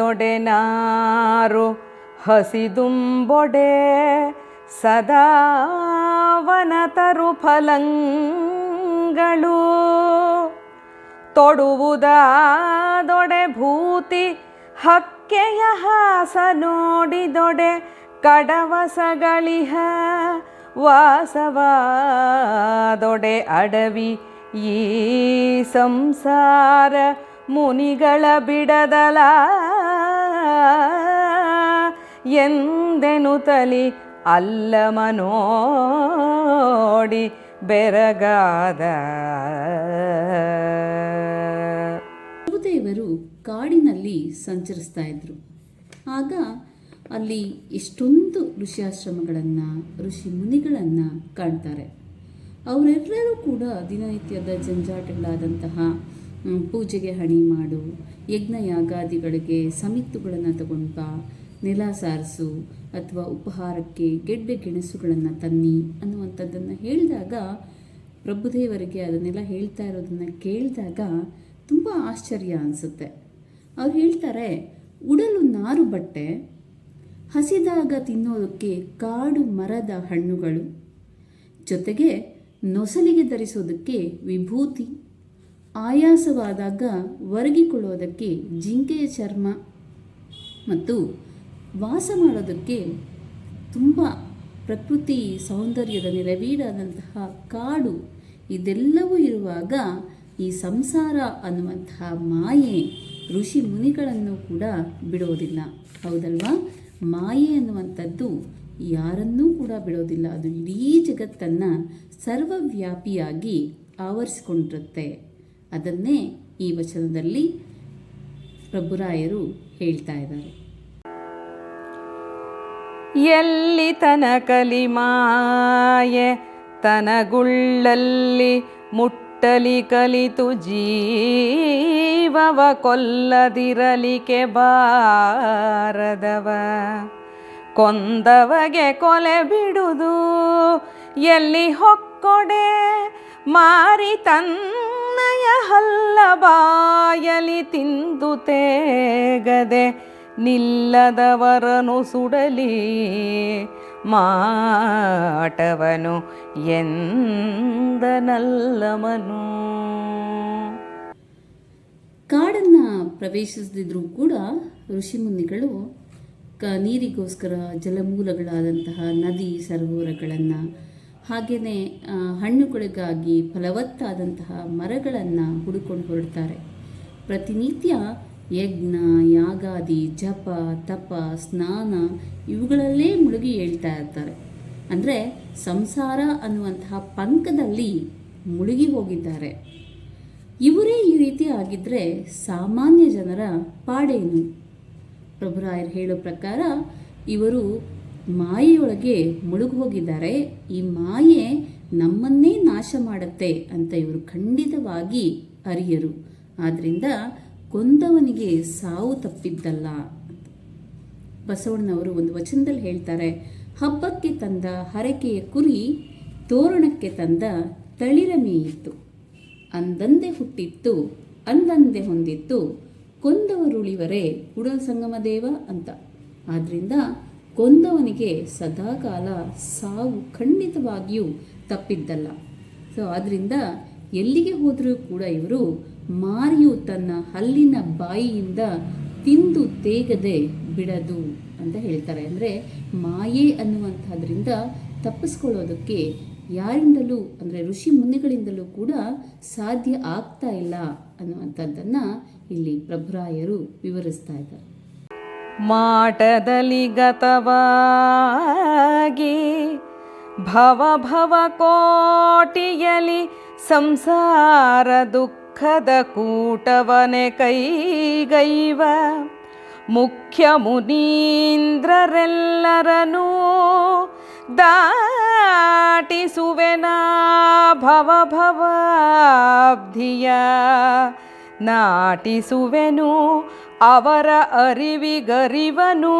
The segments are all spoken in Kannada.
ದೊಡೆನಾರು ಹಸಿದುಂಬೊಡೆ ಸದಾವನತರು ಫಲಂಗಳು. ತೊಡುವುದಾದೊಡೆ ಭೂತಿ ಹಕ್ಕೆಯ ಹಾಸ ನೋಡಿದೊಡೆ ಕಡವಸಗಳಿಹ ವಾಸವಾದೊಡೆ ಅಡವಿ ಈ ಸಂಸಾರ ಮುನಿಗಳ ಬಿಡದಲ ಎಂದೆನು ತಲಿ ಅಲ್ಲ ಮನೋಡಿ ಬೆರಗಾದ. ಗುರುದೇವರು ಕಾಡಿನಲ್ಲಿ ಸಂಚರಿಸ್ತಾ ಇದ್ರು. ಆಗ ಅಲ್ಲಿ ಎಷ್ಟೊಂದು ಋಷಿಯಾಶ್ರಮಗಳನ್ನು, ಋಷಿ ಮುನಿಗಳನ್ನು ಕಾಣ್ತಾರೆ. ಅವರೆಲ್ಲರೂ ಕೂಡ ದಿನನಿತ್ಯದ ಜಂಜಾಟಗಳಾದಂತಹ ಪೂಜೆಗೆ ಹಣಿ ಮಾಡು ಯಜ್ಞ ಯಾಗಾದಿಗಳಿಗೆ ಸಮಿತ್ತುಗಳನ್ನು ತಗೊಂಡು ಬಾ ನೆಲ ಸಾರಿಸು ಅಥವಾ ಉಪಹಾರಕ್ಕೆ ಗೆಡ್ಡೆ ಗೆಣಸುಗಳನ್ನು ತನ್ನಿ ಅನ್ನುವಂಥದ್ದನ್ನು ಹೇಳಿದಾಗ ಪ್ರಭುದೇವರಿಗೆ ಅದನ್ನೆಲ್ಲ ಹೇಳ್ತಾ ಇರೋದನ್ನು ಕೇಳಿದಾಗ ತುಂಬ ಆಶ್ಚರ್ಯ ಅನಿಸುತ್ತೆ. ಅವ್ರು ಹೇಳ್ತಾರೆ, ಉಡಲು ನಾರು ಬಟ್ಟೆ, ಹಸಿದಾಗ ತಿನ್ನೋದಕ್ಕೆ ಕಾಡು ಮರದ ಹಣ್ಣುಗಳು, ಜೊತೆಗೆ ನೊಸಲಿಗೆ ಧರಿಸೋದಕ್ಕೆ ವಿಭೂತಿ, ಆಯಾಸವಾದಾಗ ಒರಗಿಕೊಳ್ಳೋದಕ್ಕೆ ಜಿಂಕೆಯ ಚರ್ಮ, ಮತ್ತು ವಾಸ ಮಾಡೋದಕ್ಕೆ ತುಂಬ ಪ್ರಕೃತಿ ಸೌಂದರ್ಯದ ನೆರವೀಡಾದಂತಹ ಕಾಡು ಇದೆಲ್ಲವೂ ಇರುವಾಗ ಈ ಸಂಸಾರ ಅನ್ನುವಂತಹ ಮಾಯೆ ಋಷಿ ಮುನಿಗಳನ್ನು ಕೂಡ ಬಿಡೋದಿಲ್ಲ. ಹೌದಲ್ವಾ? ಮಾಯೆ ಅನ್ನುವಂಥದ್ದು ಯಾರನ್ನೂ ಕೂಡ ಬಿಡೋದಿಲ್ಲ. ಅದು ಇಡೀ ಜಗತ್ತನ್ನು ಸರ್ವವ್ಯಾಪಿಯಾಗಿ ಆವರಿಸಿಕೊಂಡಿರುತ್ತೆ. ಅದನ್ನೇ ಈ ವಚನದಲ್ಲಿ ಪ್ರಭುರಾಯರು ಹೇಳ್ತಾ ಇದ್ದಾರೆ. ಎಲ್ಲಿ ತನ ಮಾಯೆ, ತನಗುಳ್ಳಲ್ಲಿ ಮುಟ್ಟಲಿ ಕಲಿತು ಜೀವವ, ಕೊಲ್ಲದಿರಲಿಕೆ ಬಾರದವ. ಕೊಂದವಗೆ ಕೊಲೆ ಬಿಡುದು ಎಲ್ಲಿ ಹೊಕ್ಕೊಡೆ, ಮಾರಿ ತನ್ನಯ ಹಲ್ಲ ಬಾಯಲಿ ತಿಂದು ತೇಗದೆ. ನಿಲ್ಲದವರನು ಸುಡಲಿ ಮಾಟವನು ಎಂದನಲ್ಲಮನು ಕಾಡನ್ನು ಪ್ರವೇಶಿಸದಿದ್ರೂ ಕೂಡ ಋಷಿಮುನಿಗಳು ಕ ನೀರಿಗೋಸ್ಕರ ಜಲಮೂಲಗಳಾದಂತಹ ನದಿ ಸರೋವರಗಳನ್ನು ಹಾಗೆಯೇ ಹಣ್ಣುಗಳಿಗಾಗಿ ಫಲವತ್ತಾದಂತಹ ಮರಗಳನ್ನು ಹುಡುಕೊಂಡು ಹೊರಡ್ತಾರೆ. ಪ್ರತಿನಿತ್ಯ ಯಜ್ಞ, ಯಾಗಾದಿ, ಜಪ, ತಪ, ಸ್ನಾನ ಇವುಗಳಲ್ಲೇ ಮುಳುಗಿ ಹೇಳ್ತಾ ಇರ್ತಾರೆ. ಅಂದರೆ ಸಂಸಾರ ಅನ್ನುವಂತಹ ಪಂಕದಲ್ಲಿ ಮುಳುಗಿ ಹೋಗಿದ್ದಾರೆ. ಇವರೇ ಈ ರೀತಿ ಆಗಿದ್ರೆ ಸಾಮಾನ್ಯ ಜನರ ಪಾಡೇನು? ಪ್ರಭುರಾಯರ್ ಹೇಳೋ ಪ್ರಕಾರ ಇವರು ಮಾಯೆಯೊಳಗೆ ಮುಳುಗಿ ಹೋಗಿದ್ದಾರೆ. ಈ ಮಾಯೆ ನಮ್ಮನ್ನೇ ನಾಶ ಮಾಡುತ್ತೆ ಅಂತ ಇವರು ಖಂಡಿತವಾಗಿ ಅರಿಯರು. ಆದ್ದರಿಂದ ಕೊಂದವನಿಗೆ ಸಾವು ತಪ್ಪಿದ್ದಲ್ಲ. ಬಸವಣ್ಣನವರು ಒಂದು ವಚನದಲ್ಲಿ ಹೇಳ್ತಾರೆ, ಹಬ್ಬಕ್ಕೆ ತಂದ ಹರಕೆಯ ಕುರಿ ತೋರಣಕ್ಕೆ ತಂದ ತಳಿರ ಮೇಯಿತ್ತು. ಅಂದಂದೆ ಹುಟ್ಟಿತ್ತು, ಅಂದಂದೆ ಹೊಂದಿತ್ತು, ಕೊಂದವರುಳಿವರೇ ಉಡಲ್ ಸಂಗಮ ದೇವ ಅಂತ. ಆದ್ದರಿಂದ ಕೊಂದವನಿಗೆ ಸದಾಕಾಲ ಸಾವು ಖಂಡಿತವಾಗಿಯೂ ತಪ್ಪಿದ್ದಲ್ಲ. ಸೊ ಆದ್ರಿಂದ ಎಲ್ಲಿಗೆ ಹೋದರೂ ಕೂಡ ಇವರು ಮಾರಿಯು ತನ್ನ ಹಲ್ಲಿನ ಬಾಯಿಯಿಂದ ತಿಂದು ತೇಗದೆ ಬಿಡದು ಅಂತ ಹೇಳ್ತಾರೆ. ಅಂದರೆ ಮಾಯೆ ಅನ್ನುವಂಥದ್ರಿಂದ ತಪ್ಪಿಸ್ಕೊಳ್ಳೋದಕ್ಕೆ ಯಾರಿಂದಲೂ, ಅಂದರೆ ಋಷಿ ಮುನಿಗಳಿಂದಲೂ ಕೂಡ ಸಾಧ್ಯ ಆಗ್ತಾ ಇಲ್ಲ ಅನ್ನುವಂಥದ್ದನ್ನು ಇಲ್ಲಿ ಪ್ರಭುರಾಯರು ವಿವರಿಸ್ತಾ ಇದ್ದಾರೆ. ಮಾಟದಲ್ಲಿ ಗತವಾಗಿ ಭವ ಭವ ಕೋಟಿಯಲಿ ಸಂಸಾರ ದುಃಖದ ಕೂಟವನೆ ಕೈಗೈವ. ಮುಖ್ಯ ಮುನೀಂದ್ರರೆಲ್ಲರನೂ ದಾಟಿಸುವೆನಾ ಭವ ಭವಾಬ್ಧಿಯ ನಾಟಿಸುವೆನು ಅವರ ಅರಿವಿಗರಿವನು.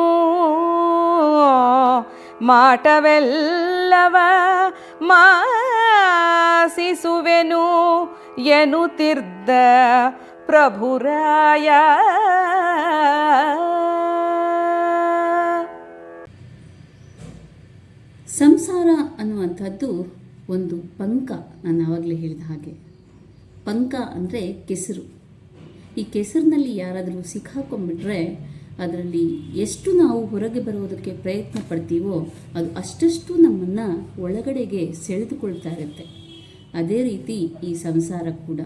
ಮಾಟವೆಲ್ಲವ ಮಾಸಿಸುವೆನು ಎನುತಿರ್ದ ಪ್ರಭುರಾಯ. ಸಂಸಾರ ಅನ್ನುವಂಥದ್ದು ಒಂದು ಪಂಕ ನಾನು ಆವಾಗಲೇ ಹೇಳಿದ ಹಾಗೆ. ಪಂಕ ಅಂದರೆ ಕೆಸರು. ಈ ಕೆಸರಿನಲ್ಲಿ ಯಾರಾದರೂ ಸಿಕ್ಕಾಕೊಂಡ್ಬಿಟ್ರೆ ಅದರಲ್ಲಿ ಎಷ್ಟು ನಾವು ಹೊರಗೆ ಬರೋದಕ್ಕೆ ಪ್ರಯತ್ನ ಪಡ್ತೀವೋ ಅದು ಅಷ್ಟಷ್ಟು ನಮ್ಮನ್ನು ಒಳಗಡೆಗೆ ಸೆಳೆದುಕೊಳ್ತಾ ಇರುತ್ತೆ. ಅದೇ ರೀತಿ ಈ ಸಂಸಾರ ಕೂಡ.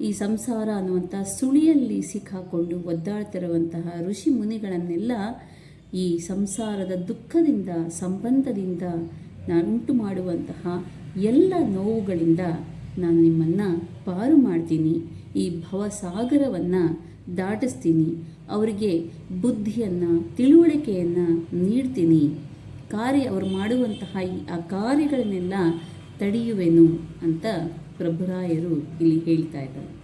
ಈ ಸಂಸಾರ ಅನ್ನುವಂಥ ಸುಳಿಯಲ್ಲಿ ಸಿಕ್ಕಾಕೊಂಡು ಒದ್ದಾಡ್ತಿರುವಂತಹ ಋಷಿ ಮುನಿಗಳನ್ನೆಲ್ಲ ಈ ಸಂಸಾರದ ದುಃಖದಿಂದ, ಸಂಬಂಧದಿಂದ ನಾನುಂಟು ಮಾಡುವಂತಹ ಎಲ್ಲ ನೋವುಗಳಿಂದ ನಾನು ನಿಮ್ಮನ್ನು ಪಾರು ಮಾಡ್ತೀನಿ. ಈ ಭವಸಾಗರವನ್ನು ದಾಟಿಸ್ತೀನಿ. ಅವರಿಗೆ ಬುದ್ಧಿಯನ್ನು, ತಿಳುವಳಿಕೆಯನ್ನು ನೀಡ್ತೀನಿ. ಕಾರ್ಯ, ಅವರು ಮಾಡುವಂತಹ ಈ ಆ ಕಾರ್ಯಗಳನ್ನೆಲ್ಲ ತಡೆಯುವೆನು ಅಂತ ಪ್ರಭುರಾಯರು ಇಲ್ಲಿ ಹೇಳ್ತಾ ಇದ್ದಾರೆ.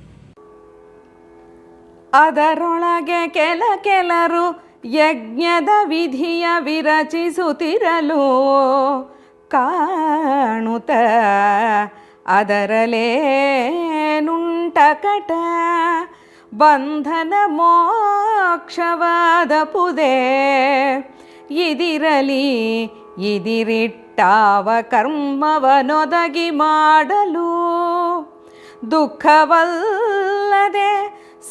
ಅದರೊಳಗೆ ಕೆಲ ಕೆಲರು ಯಜ್ಞದ ವಿಧಿಯ ವಿರಚಿಸುತ್ತಿರಲು ಕಾಣುತ್ತ ಅದರಲೇ ನುಂಟಕಟ ಬಂಧನ ಮೋಕ್ಷವಾದ ಪುದೇ. ಇದಿರಲಿ ಇದಿರಿಟ್ಟಾವ ಕರ್ಮವನೊದಗಿ ಮಾಡಲು. ದುಃಖವಲ್ಲದೆ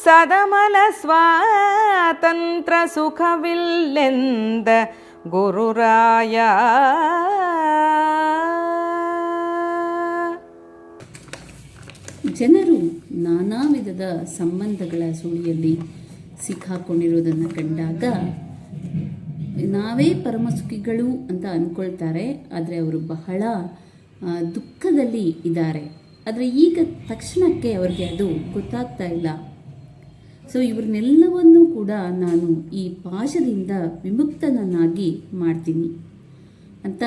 ಸದಮಲ ಸ್ವಾತಂತ್ರ ಸುಖವಿಲ್ಲೆಂದ ಗುರುರಾಯ. ಜನರು ನಾನಾ ವಿಧದ ಸಂಬಂಧಗಳ ಸುಳಿಯಲ್ಲಿ ಸಿಕ್ಕಾಕೊಂಡಿರೋದನ್ನು ಕಂಡಾಗ, ನಾವೇ ಪರಮಸುಖಿಗಳು ಅಂತ ಅಂದ್ಕೊಳ್ತಾರೆ ಆದರೆ ಅವರು ಬಹಳ ದುಃಖದಲ್ಲಿ ಇದ್ದಾರೆ. ಆದರೆ ಈಗ ತಕ್ಷಣಕ್ಕೆ ಅವರಿಗೆ ಅದು ಗೊತ್ತಾಗ್ತಾ ಇಲ್ಲ. ಸೊ ಇವ್ರನ್ನೆಲ್ಲವನ್ನೂ ಕೂಡ ನಾನು ಈ ಪಾಶದಿಂದ ವಿಮುಕ್ತನನ್ನಾಗಿ ಮಾಡ್ತೀನಿ ಅಂತ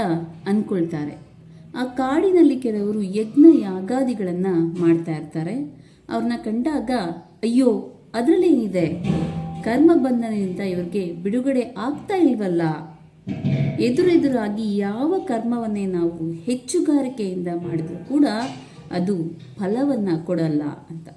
ಅಂದ್ಕೊಳ್ತಾರೆ ಆ ಕಾಡಿನಲ್ಲಿ ಕೆಲವರು ಯಜ್ಞ ಯಾಗಾದಿಗಳನ್ನು ಮಾಡ್ತಾ ಇರ್ತಾರೆ. ಅವ್ರನ್ನ ಕಂಡಾಗ, ಅಯ್ಯೋ, ಅದರಲ್ಲೇನಿದೆ? ಕರ್ಮ ಬಂಧನದಿಂದ ಇವ್ರಿಗೆ ಬಿಡುಗಡೆ ಆಗ್ತಾ ಇಲ್ವಲ್ಲ? ಎದುರೆದುರಾಗಿ ಯಾವ ಕರ್ಮವನ್ನೇ ನಾವು ಹೆಚ್ಚುಗಾರಿಕೆಯಿಂದ ಮಾಡಿದರೂ ಕೂಡ ಅದು ಫಲವನ್ನು ಕೊಡಲ್ಲ ಅಂತ.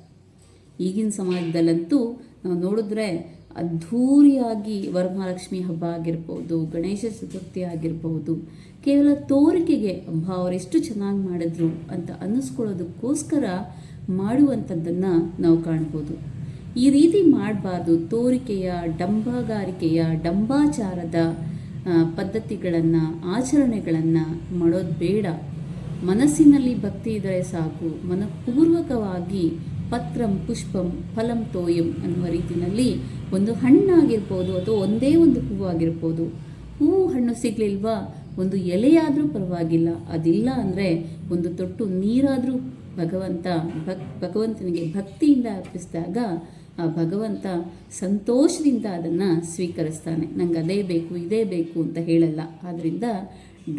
ಈಗಿನ ಸಮಾಜದಲ್ಲಂತೂ ನಾವು ನೋಡಿದ್ರೆ ಅದ್ಧೂರಿಯಾಗಿ ವರಮಹಾಲಕ್ಷ್ಮಿ ಹಬ್ಬ ಆಗಿರ್ಬೋದು, ಗಣೇಶ ಚತುರ್ಥಿ ಆಗಿರ್ಬೋದು, ಕೇವಲ ತೋರಿಕೆಗೆ ಹಬ್ಬ ಅವರೆಷ್ಟು ಚೆನ್ನಾಗಿ ಮಾಡಿದ್ರು ಅಂತ ಅನ್ನಿಸ್ಕೊಳ್ಳೋದಕ್ಕೋಸ್ಕರ ಮಾಡುವಂಥದ್ದನ್ನು ನಾವು ಕಾಣ್ಬೋದು. ಈ ರೀತಿ ಮಾಡಬಾರ್ದು. ತೋರಿಕೆಯ, ಡಂಬಗಾರಿಕೆಯ, ಡಂಬಾಚಾರದ ಪದ್ಧತಿಗಳನ್ನು, ಆಚರಣೆಗಳನ್ನು ಮಾಡೋದು ಬೇಡ. ಮನಸ್ಸಿನಲ್ಲಿ ಭಕ್ತಿ ಇದ್ದರೆ ಸಾಕು. ಮನಪೂರ್ವಕವಾಗಿ ಪತ್ರಂ, ಪುಷ್ಪಂ, ಫಲಂ ತೋಯಂ ಅನ್ನುವ ರೀತಿಯಲ್ಲಿ ಒಂದು ಹಣ್ಣಾಗಿರ್ಬೋದು ಅಥವಾ ಒಂದೇ ಒಂದು ಹೂವು ಆಗಿರ್ಬೋದು ಹೂವು ಹಣ್ಣು ಸಿಗಲಿಲ್ವಾ? ಒಂದು ಎಲೆಯಾದರೂ ಪರವಾಗಿಲ್ಲ. ಅದಿಲ್ಲ ಅಂದರೆ ಒಂದು ತೊಟ್ಟು ನೀರಾದರೂ ಭಗವಂತ ಭಕ್, ಭಗವಂತನಿಗೆ ಭಕ್ತಿಯಿಂದ ಅರ್ಪಿಸಿದಾಗ ಆ ಭಗವಂತ ಸಂತೋಷದಿಂದ ಅದನ್ನು ಸ್ವೀಕರಿಸ್ತಾನೆ. ನಂಗೆ ಅದೇ ಬೇಕು, ಇದೇ ಬೇಕು ಅಂತ ಹೇಳಲ್ಲ. ಆದ್ದರಿಂದ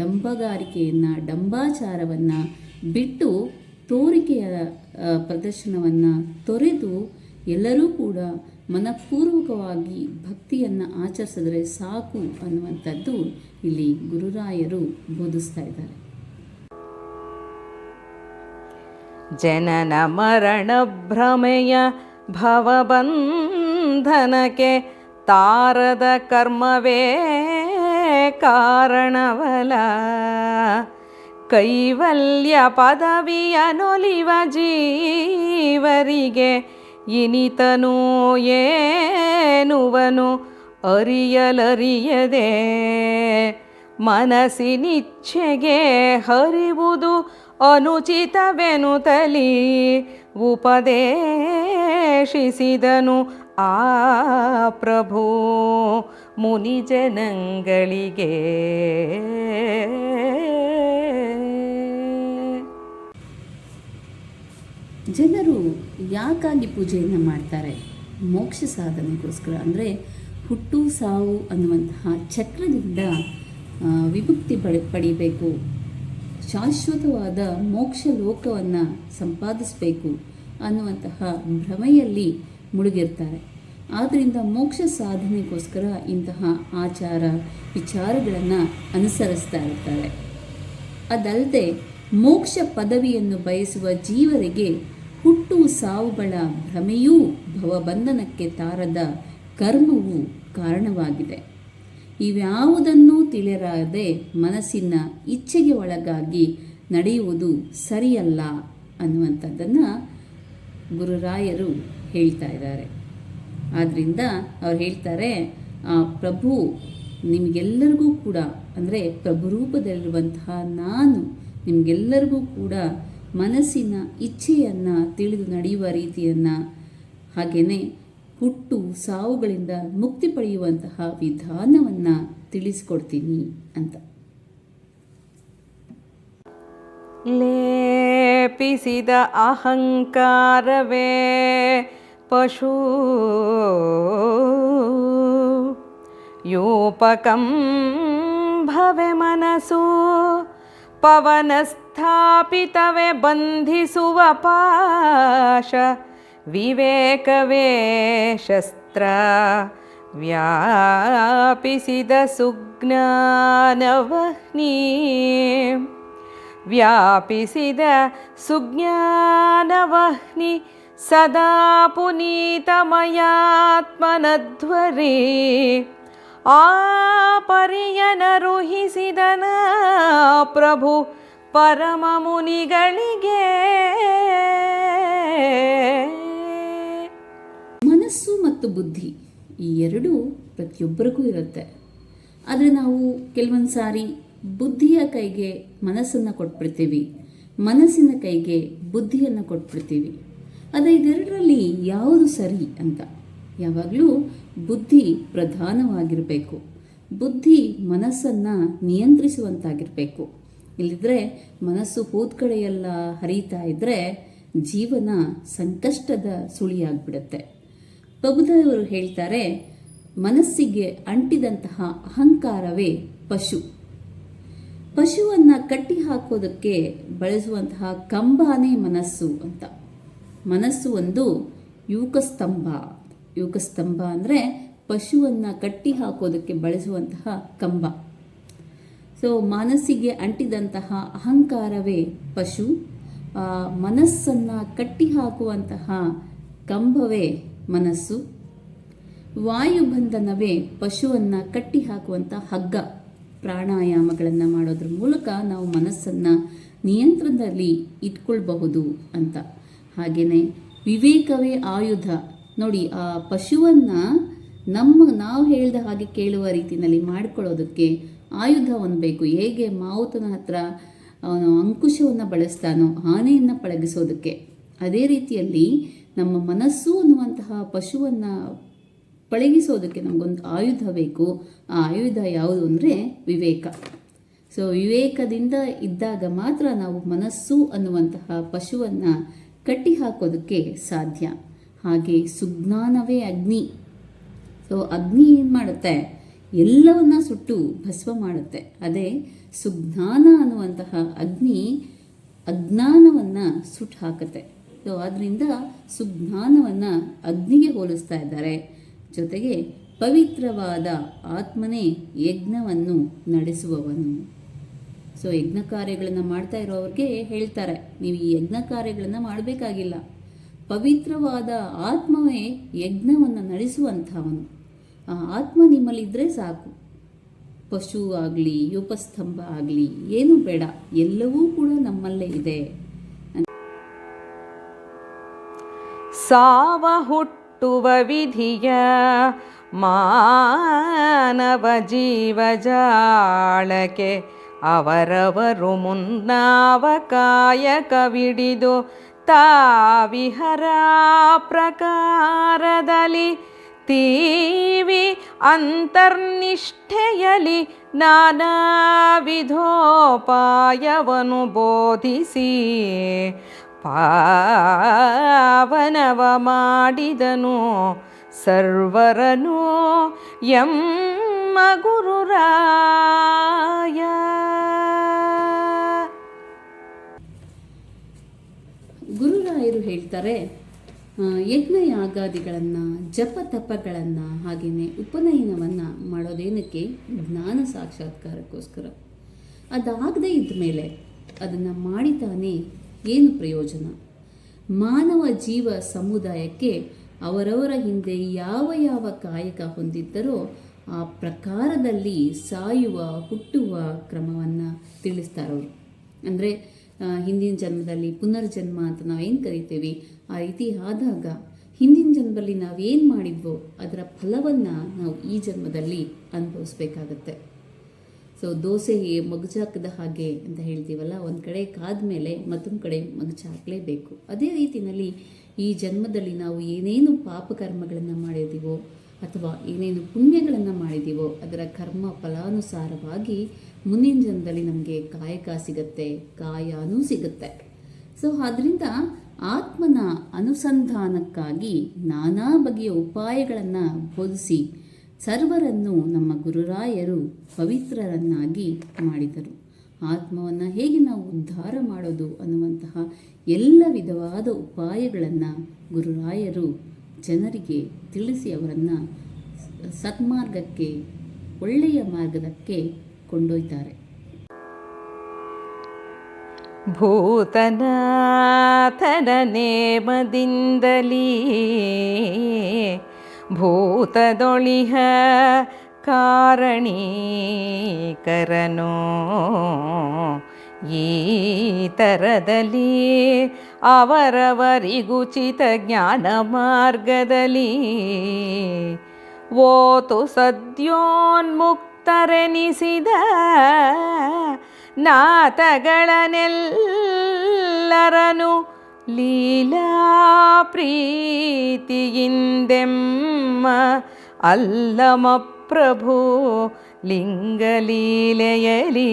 ಡಂಬಗಾರಿಕೆಯನ್ನು, ಡಂಬಾಚಾರವನ್ನು ಬಿಟ್ಟು ತೋರಿಕೆಯ ಪ್ರದರ್ಶನವನ್ನು ತೊರೆದು ಎಲ್ಲರೂ ಕೂಡ ಮನಪೂರ್ವಕವಾಗಿ ಭಕ್ತಿಯನ್ನು ಆಚರಿಸಿದ್ರೆ ಸಾಕು ಅನ್ನುವಂಥದ್ದು ಇಲ್ಲಿ ಗುರುರಾಯರು ಬೋಧಿಸ್ತಾ ಇದ್ದಾರೆ. ಜನನ ಮರಣ ಭ್ರಮೆಯ ಭವಬಂಧನಕ್ಕೆ ತಾರದ ಕರ್ಮವೇ ಕಾರಣವಲ ಕೈವಲ್ಯ ಪದವಿಯ ನೊಲಿವ ಜೀವರಿಗೆ ಇನಿತನೂ ಏನುವನು ಅರಿಯಲರಿಯದೆ. ಮನಸ್ಸಿನಿಚ್ಛೆಗೆ ಹರಿವುದು ಅನುಚಿತವೆನುತಲಿ ಉಪದೇಶಿಸಿದನು ಆ ಪ್ರಭು ಮುನಿಜನಂಗಳಿಗೆ ಜನರು ಯಾಕಾಗಿ ಪೂಜೆಯನ್ನು ಮಾಡ್ತಾರೆ? ಮೋಕ್ಷ ಸಾಧನೆಗೋಸ್ಕರ ಅಂದರೆ ಹುಟ್ಟು ಸಾವು ಅನ್ನುವಂತಹ ಚಕ್ರದಿಂದ ವಿಭಕ್ತಿ ವಿಮುಕ್ತಿ ಪಡಿ ಪಡಿಬೇಕು. ಶಾಶ್ವತವಾದ ಮೋಕ್ಷ ಲೋಕವನ್ನು ಸಂಪಾದಿಸಬೇಕು ಅನ್ನುವಂತಹ ಭ್ರಮೆಯಲ್ಲಿ ಮುಳುಗಿರ್ತಾರೆ. ಆದ್ದರಿಂದ ಮೋಕ್ಷ ಸಾಧನೆಗೋಸ್ಕರ ಇಂತಹ ಆಚಾರ ವಿಚಾರಗಳನ್ನು ಅನುಸರಿಸ್ತಾ ಇರ್ತಾರೆ. ಅದಲ್ಲದೆ ಮೋಕ್ಷ ಪದವಿಯನ್ನು ಬಯಸುವ ಜೀವರಿಗೆ ಹುಟ್ಟು ಸಾವುಗಳ ಭ್ರಮೆಯೂ ಭವಬಂಧನಕ್ಕೆ ತಾರದ ಕರ್ಮವು ಕಾರಣವಾಗಿದೆ. ಇವ್ಯಾವುದನ್ನೂ ತಿಳಿಯರಾದೆ ಮನಸ್ಸಿನ ಇಚ್ಛೆಗೆ ಒಳಗಾಗಿ ನಡೆಯುವುದು ಸರಿಯಲ್ಲ ಅನ್ನುವಂಥದ್ದನ್ನು ಗುರುರಾಯರು ಹೇಳ್ತಾ ಇದ್ದಾರೆ. ಆದ್ದರಿಂದ ಅವ್ರು ಹೇಳ್ತಾರೆ, ಆ ಪ್ರಭು ನಿಮಗೆಲ್ಲರಿಗೂ ಕೂಡ, ಅಂದರೆ ಪ್ರಭು ರೂಪದಲ್ಲಿರುವಂತಹ ನಾನು ನಿಮಗೆಲ್ಲರಿಗೂ ಕೂಡ ಮನಸ್ಸಿನ ಇಚ್ಛೆಯನ್ನು ತಿಳಿದು ನಡೆಯುವ ರೀತಿಯನ್ನು ಹಾಗೆಯೇ ಹುಟ್ಟು ಸಾವುಗಳಿಂದ ಮುಕ್ತಿ ಪಡೆಯುವಂತಹ ವಿಧಾನವನ್ನು ತಿಳಿಸ್ಕೊಡ್ತೀನಿ ಅಂತ. ಲೇಪಿಸಿದ ಅಹಂಕಾರವೇ ಪಶು. ಯೋಪಕಂ ಭವೆ ಮನಸ್ಸು ಪವನಸ್ಥಾಪಿತವೇ ಬಂಧಿಸುವ ಪಾಶ. ವಿವೇಕವೇ ಶಸ್ತ್ರ ವ್ಯಾಪಿಸಿದ ಸುಜ್ಞಾನವಹ್ನಿ. ವ್ಯಾಪಿಸಿದ ಸುಜ್ಞಾನವಹ್ನಿ ಸದಾ ಪುನೀತಮಯಾತ್ಮನಧ್ವರಿ. ಆ ಪರಿಯನರುಹಿಸಿದನ ಪ್ರಭು ಪರಮ ಮುನಿಗಳಿಗೆ ಮತ್ತು ಬುದ್ಧಿ ಈ ಎರಡೂ ಪ್ರತಿಯೊಬ್ಬರಿಗೂ ಇರುತ್ತೆ. ಆದರೆ ನಾವು ಕೆಲವೊಂದು ಸಾರಿ ಬುದ್ಧಿಯ ಕೈಗೆ ಮನಸ್ಸನ್ನು ಕೊಟ್ಬಿಡ್ತೀವಿ. ಮನಸ್ಸಿನ ಕೈಗೆ ಬುದ್ಧಿಯನ್ನು ಕೊಟ್ಬಿಡ್ತೀವಿ. ಅದೇ ಇದೆರಡರಲ್ಲಿ ಯಾವುದು ಸರಿ ಅಂತ? ಯಾವಾಗಲೂ ಬುದ್ಧಿ ಪ್ರಧಾನವಾಗಿರಬೇಕು. ಬುದ್ಧಿ ಮನಸ್ಸನ್ನು ನಿಯಂತ್ರಿಸುವಂತಾಗಿರಬೇಕು. ಇಲ್ಲಿದ್ರೆ ಮನಸ್ಸು ಹೋದ ಕಡೆಯೆಲ್ಲ ಹರಿತಾ ಇದ್ದರೆ ಜೀವನ ಸಂಕಷ್ಟದ ಸುಳಿಯಾಗ್ಬಿಡುತ್ತೆ. ಪ್ರಭುದೇವರು ಹೇಳ್ತಾರೆ, ಮನಸ್ಸಿಗೆ ಅಂಟಿದಂತಹ ಅಹಂಕಾರವೇ ಪಶು. ಪಶುವನ್ನು ಕಟ್ಟಿ ಹಾಕೋದಕ್ಕೆ ಬಳಸುವಂತಹ ಕಂಬಾನೇ ಮನಸ್ಸು ಅಂತ. ಮನಸ್ಸು ಒಂದು ಯುವಕಸ್ತಂಭ. ಯುವಕಸ್ತಂಭ ಅಂದರೆ ಪಶುವನ್ನು ಕಟ್ಟಿ ಹಾಕೋದಕ್ಕೆ ಬಳಸುವಂತಹ ಕಂಬ. ಸೊ ಮನಸ್ಸಿಗೆ ಅಂಟಿದಂತಹ ಅಹಂಕಾರವೇ ಪಶು. ಮನಸ್ಸನ್ನು ಕಟ್ಟಿ ಹಾಕುವಂತಹ ಕಂಬವೇ ಮನಸ್ಸು. ವಾಯುಬಂಧನವೇ ಪಶುವನ್ನು ಕಟ್ಟಿ ಹಾಕುವಂಥ ಹಗ್ಗ. ಪ್ರಾಣಾಯಾಮಗಳನ್ನು ಮಾಡೋದ್ರ ಮೂಲಕ ನಾವು ಮನಸ್ಸನ್ನು ನಿಯಂತ್ರಣದಲ್ಲಿ ಇಟ್ಕೊಳ್ಬಹುದು ಅಂತ. ಹಾಗೆಯೇ ವಿವೇಕವೇ ಆಯುಧ. ನೋಡಿ, ಆ ಪಶುವನ್ನು ನಮ್ಮ ನಾವು ಹೇಳಿದ ಹಾಗೆ ಕೇಳುವ ರೀತಿಯಲ್ಲಿ ಮಾಡ್ಕೊಳ್ಳೋದಕ್ಕೆ ಆಯುಧ ಒಂದು ಬೇಕು. ಹೇಗೆ ಮಾವುತನ ಹತ್ರ ಅವನು ಅಂಕುಶವನ್ನು ಬಳಸ್ತಾನೋ, ಆನೆಯನ್ನು ಪಳಗಿಸೋದಕ್ಕೆ. ಅದೇ ರೀತಿಯಲ್ಲಿ ನಮ್ಮ ಮನಸ್ಸು ಅನ್ನುವಂತಹ ಪಶುವನ್ನು ಪಳಗಿಸೋದಕ್ಕೆ ನಮಗೊಂದು ಆಯುಧ ಬೇಕು. ಆ ಆಯುಧ ಯಾವುದು ಅಂದರೆ ವಿವೇಕ. ಸೊ ವಿವೇಕದಿಂದ ಇದ್ದಾಗ ಮಾತ್ರ ನಾವು ಮನಸ್ಸು ಅನ್ನುವಂತಹ ಪಶುವನ್ನು ಕಟ್ಟಿ ಹಾಕೋದಕ್ಕೆ ಸಾಧ್ಯ. ಹಾಗೆ ಸುಜ್ಞಾನವೇ ಅಗ್ನಿ. ಸೊ ಅಗ್ನಿ ಏನು ಮಾಡುತ್ತೆ? ಎಲ್ಲವನ್ನ ಸುಟ್ಟು ಭಸ್ಮ ಮಾಡುತ್ತೆ. ಅದೇ ಸುಜ್ಞಾನ ಅನ್ನುವಂತಹ ಅಗ್ನಿ ಅಜ್ಞಾನವನ್ನು ಸುಟ್ಟು ಹಾಕುತ್ತೆ. ಸೊ ಆದ್ದರಿಂದ ಸುಜ್ಞಾನವನ್ನು ಅಗ್ನಿಗೆ ಹೋಲಿಸ್ತಾ ಇದ್ದಾರೆ. ಜೊತೆಗೆ ಪವಿತ್ರವಾದ ಆತ್ಮನೇ ಯಜ್ಞವನ್ನು ನಡೆಸುವವನು. ಸೊ ಯಜ್ಞ ಕಾರ್ಯಗಳನ್ನು ಮಾಡ್ತಾ ಇರೋವ್ರಿಗೆ ಹೇಳ್ತಾರೆ, ನೀವು ಈ ಯಜ್ಞ ಕಾರ್ಯಗಳನ್ನು ಮಾಡಬೇಕಾಗಿಲ್ಲ. ಪವಿತ್ರವಾದ ಆತ್ಮವೇ ಯಜ್ಞವನ್ನು ನಡೆಸುವಂಥವನು. ಆ ಆತ್ಮ ನಿಮ್ಮಲ್ಲಿದ್ದರೆ ಸಾಕು. ಪಶು ಆಗಲಿ, ಉಪಸ್ತಂಭ ಆಗಲಿ, ಏನೂ ಬೇಡ. ಎಲ್ಲವೂ ಕೂಡ ನಮ್ಮಲ್ಲೇ ಇದೆ. ಸಾವ ಹುಟ್ಟುವ ವಿಧಿಯ ಮಾನವ ಜೀವಜಾಳಕ್ಕೆ ಅವರವರು ಮುನ್ನಾವ ಕಾಯಕವಿಡಿದು ತಾವಿಹರ ಪ್ರಕಾರದಲ್ಲಿ ತೀವಿ ಅಂತರ್ನಿಷ್ಠೆಯಲಿ ನಾನಾ ವಿಧೋಪಾಯವನ್ನು ಬೋಧಿಸಿ ಪಾವನವ ಮಾಡಿದನು ಸರ್ವರನು ಎಮ್ಮ ಗುರುರಾಯ ಗುರುರಾಯರು ಹೇಳ್ತಾರೆ ಯಜ್ಞಯಾಗಾದಿಗಳನ್ನು ಯಜ್ಞ ಯಾಗಾದಿಗಳನ್ನು ಜಪ ತಪಗಳನ್ನು ಹಾಗೆಯೇ ಉಪನಯನವನ್ನು ಮಾಡೋದೇನಕ್ಕೆ? ಜ್ಞಾನ ಸಾಕ್ಷಾತ್ಕಾರಕ್ಕೋಸ್ಕರ. ಅದಾಗದೇ ಇದ್ದ ಮೇಲೆ ಅದನ್ನು ಮಾಡಿತಾನೆ ಏನು ಪ್ರಯೋಜನ? ಮಾನವ ಜೀವ ಸಮುದಾಯಕ್ಕೆ ಅವರವರ ಹಿಂದೆ ಯಾವ ಯಾವ ಕಾಯಕ ಹೊಂದಿದ್ದರೋ ಆ ಪ್ರಕಾರದಲ್ಲಿ ಸಾಯುವ, ಹುಟ್ಟುವ ಕ್ರಮವನ್ನು ತಿಳಿಸ್ತಾರವರು ಅಂದರೆ ಹಿಂದಿನ ಜನ್ಮದಲ್ಲಿ ಪುನರ್ಜನ್ಮ ಅಂತ ನಾವೇನು ಕರಿತೀವಿ? ಆ ರೀತಿ ಆದಾಗ ಹಿಂದಿನ ಜನ್ಮದಲ್ಲಿ ನಾವೇನು ಮಾಡಿದ್ವೋ ಅದರ ಫಲವನ್ನು ನಾವು ಈ ಜನ್ಮದಲ್ಲಿ ಅನುಭವಿಸ್ಬೇಕಾಗತ್ತೆ. ಸೊ ದೋಸೆ ಮಗುಚಾಕದ ಹಾಗೆ ಅಂತ ಹೇಳ್ತೀವಲ್ಲ, ಒಂದು ಕಡೆ ಕಾದ ಮೇಲೆ ಮತ್ತೊಂದು ಕಡೆ ಮಗುಚ ಹಾಕಲೇಬೇಕು ಅದೇ ರೀತಿಯಲ್ಲಿ ಈ ಜನ್ಮದಲ್ಲಿ ನಾವು ಏನೇನು ಪಾಪಕರ್ಮಗಳನ್ನು ಮಾಡಿದ್ದೀವೋ ಅಥವಾ ಏನೇನು ಪುಣ್ಯಗಳನ್ನು ಮಾಡಿದ್ದೀವೋ ಅದರ ಕರ್ಮ ಫಲಾನುಸಾರವಾಗಿ ಮುಂದಿನ ಜನ್ಮದಲ್ಲಿ ನಮಗೆ ಕಾಯಕ ಸಿಗತ್ತೆ, ಕಾಯನೂ ಸಿಗುತ್ತೆ. ಸೊ ಆದ್ದರಿಂದ ಆತ್ಮನ ಅನುಸಂಧಾನಕ್ಕಾಗಿ ನಾನಾ ಬಗೆಯ ಉಪಾಯಗಳನ್ನು ಬೋಧಿಸಿ ಸರ್ವರನ್ನು ನಮ್ಮ ಗುರುರಾಯರು ಪವಿತ್ರರನ್ನಾಗಿ ಮಾಡಿದರು. ಆತ್ಮವನ್ನು ಹೇಗೆ ನಾವು ಉದ್ಧಾರ ಮಾಡೋದು ಅನ್ನುವಂತಹ ಎಲ್ಲ ವಿಧವಾದ ಉಪಾಯಗಳನ್ನು ಗುರುರಾಯರು ಜನರಿಗೆ ತಿಳಿಸಿ ಅವರನ್ನು ಸತ್ಮಾರ್ಗಕ್ಕೆ ಒಳ್ಳೆಯ ಮಾರ್ಗದಕ್ಕೆ ಕೊಂಡೊಯ್ತಾರೆ. ಭೂತನಾಥನ ನೇಮದಿಂದಲೀ ಭೂತದೊಳಿಹ ಕಾರಣೀಕರನೋ. ಈ ತರದಲ್ಲಿ ಅವರವರಿಗುಚಿತ ಜ್ಞಾನ ಮಾರ್ಗದಲ್ಲಿ ಓತು ಸದ್ಯೋನ್ಮುಕ್ತರೆನಿಸಿದ ನಾತಗಳನೆಲ್ಲರನು ലീലാപ്രീതിയിന്തെമ്മ അല്ലമ പ്രഭു ലിംഗലീലയലീ.